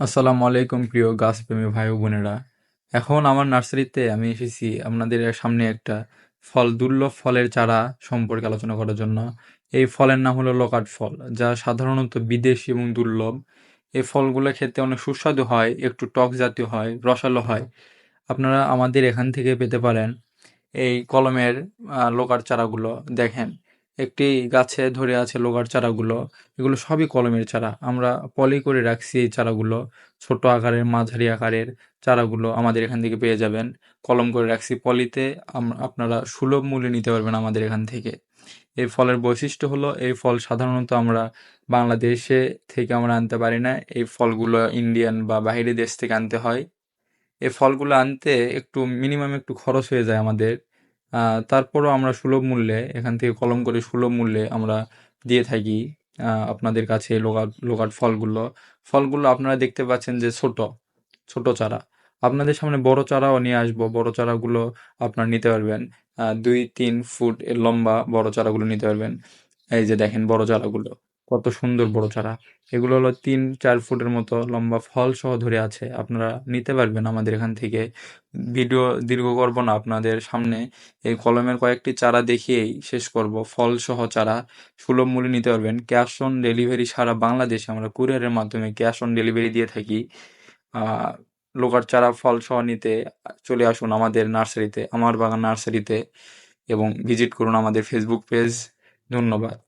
আসসালামু আলাইকুম, প্রিয় গাছপ্রেমী ভাই বোনেরা। এখন আমার নার্সারিতে আমি এসেছি আপনাদের সামনে একটা ফল, দুর্লভ ফলের চারা সম্পর্কে আলোচনা করার জন্য। এই ফলের নাম হলো লোকাট ফল, যা সাধারণত বিদেশি এবং দুর্লভ। এই ফলগুলো খেতে অনেক সুস্বাদু হয়, একটু টক জাতীয় হয়, রসালো হয়। আপনারা আমাদের এখান থেকে পেতে পারেন এই কলমের লোকার চারাগুলো। দেখেন একটি গাছে ধরে আছে লোগার চারাগুলো। এগুলো সবই কলমের চারা। আমরা পলি করে রাখছি এই চারাগুলো। ছোট আকারের, মাঝারি আকারের চারাগুলো আমাদের এখান থেকে পেয়ে যাবেন। কলম করে রাখছি পলিতে। আপনারা সুলভ মূল্যে নিতে পারবেন আমাদের এখান থেকে। এই ফলের বৈশিষ্ট্য হলো, এই ফল সাধারণত আমরা বাংলাদেশে থেকে আমরা আনতে পারি না। এই ফলগুলো ইন্ডিয়ান বা বাইরে দেশ থেকে আনতে হয়। এই ফলগুলো আনতে একটু, মিনিমাম একটু খরচ হয়ে যায় আমাদের। তারপরও আমরা সুলভ মূল্যে, এখান থেকে কলম করে সুলভ মূল্যে আমরা দিয়ে থাকি আপনাদের কাছে লোকাল লোকাল ফলগুলো। ফলগুলো আপনারা দেখতে পাচ্ছেন যে ছোট ছোট চারা। আপনাদের সামনে বড় চারাও নিয়ে আসব। বড় চারাগুলো আপনারা নিতে পারবেন। দুই, তিন ফুট লম্বা বড় চারাগুলো নিতে পারবেন। এই যে দেখেন বড় চারাগুলো। কত সুন্দর বড় চারা। এগুলো হলো তিন চার ফুটের মতো লম্বা ফল সহ ধরে আছে। আপনারা নিতে পারবেন আমাদের এখান থেকে। ভিডিও দীর্ঘ করব না আপনাদের সামনে এই কলমের কয়েকটি চারা দেখিয়েই শেষ করব। ফল সহ চারা সুলভ মূল্যে নিতে পারবেন। ক্যাশ অন ডেলিভারি সারা বাংলাদেশে আমরা কুরিয়ারের মাধ্যমে ক্যাশ অন ডেলিভারি দিয়ে থাকি। লোকার চারা ফল সহ নিতে চলে আসুন আমাদের নার্সারিতে আমার বাগান নার্সারিতে এবং ভিজিট করুন আমাদের ফেসবুক পেজ ধন্যবাদ।